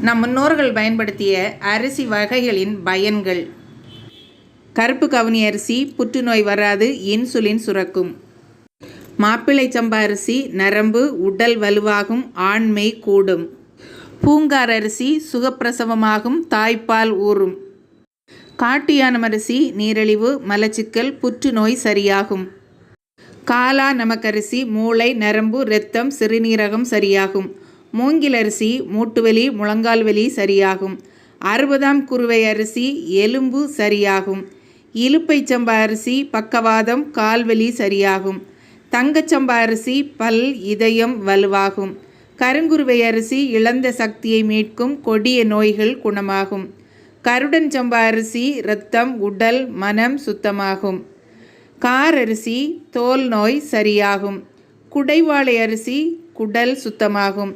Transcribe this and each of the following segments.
நம் முன்னோர்கள் பயன்படுத்திய அரிசி வகைகளின் பயன்கள். கருப்பு கவுனி அரிசி புற்றுநோய் வராது இன்சுலின் சுரக்கும். மாப்பிள்ளை சம்பா அரிசி நரம்பு உடல் வலுவாகும் ஆண்மை கூடும். பூங்கார் அரிசி சுகப்பிரசவமாகும் தாய்ப்பால் ஊறும். காட்டியானம் அரிசி நீரிழிவு மலச்சிக்கல் புற்றுநோய் சரியாகும். காலா நமக்கரிசி மூளை நரம்பு இரத்தம் சிறுநீரகம் சரியாகும். மூங்கில் அரிசி மூட்டுவலி முழங்கால் வலி சரியாகும். அறுபதாம் குருவை அரிசி எலும்பு சரியாகும். இலுப்பை சம்பா அரிசி பக்கவாதம் கால்வலி சரியாகும். தங்கச்சம்பா அரிசி பல் இதயம் வலுவாகும். கருங்குருவை அரிசி இழந்த சக்தியை மீட்கும் கொடிய நோய்கள் குணமாகும். கருடன் சம்பா அரிசி இரத்தம் உடல் மனம் சுத்தமாகும். கார் அரிசி தோல் நோய் சரியாகும். குடைவாழை அரிசி குடல் சுத்தமாகும்.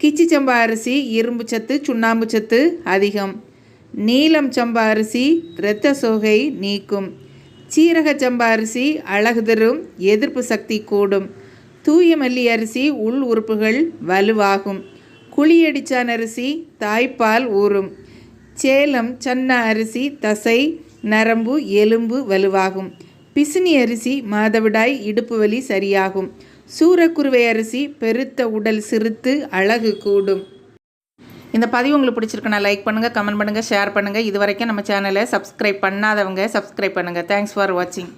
கிச்சி சம்பா அரிசி இரும்பு சத்து சுண்ணாம்பு சத்து அதிகம். நீலம் சம்பா அரிசி இரத்த சோகை நீக்கும். சீரக சம்பா அரிசி அழகு தரும் எதிர்ப்பு சக்தி கூடும். தூய மல்லி அரிசி உள் உறுப்புகள் வலுவாகும். குழியடிச்சான் அரிசி தாய்ப்பால் ஊறும். சேலம் சன்னா அரிசி தசை நரம்பு எலும்பு வலுவாகும். பிசினி அரிசி மாதவிடாய் இடுப்பு வலி சரியாகும். சூரக்குருவை அரிசி பெருத்த உடல் சிறுத்து அழகு கூடும். இந்த பதிவு உங்களுக்கு பிடிச்சிருக்குன்னா லைக் பண்ணுங்கள் கமெண்ட் பண்ணுங்கள் ஷேர் பண்ணுங்கள் இது வரைக்கும் நம்ம சேனலை சப்ஸ்கிரைப் பண்ணாதவங்க சப்ஸ்கிரைப் பண்ணுங்கள் தேங்க்ஸ் ஃபார் வாட்சிங்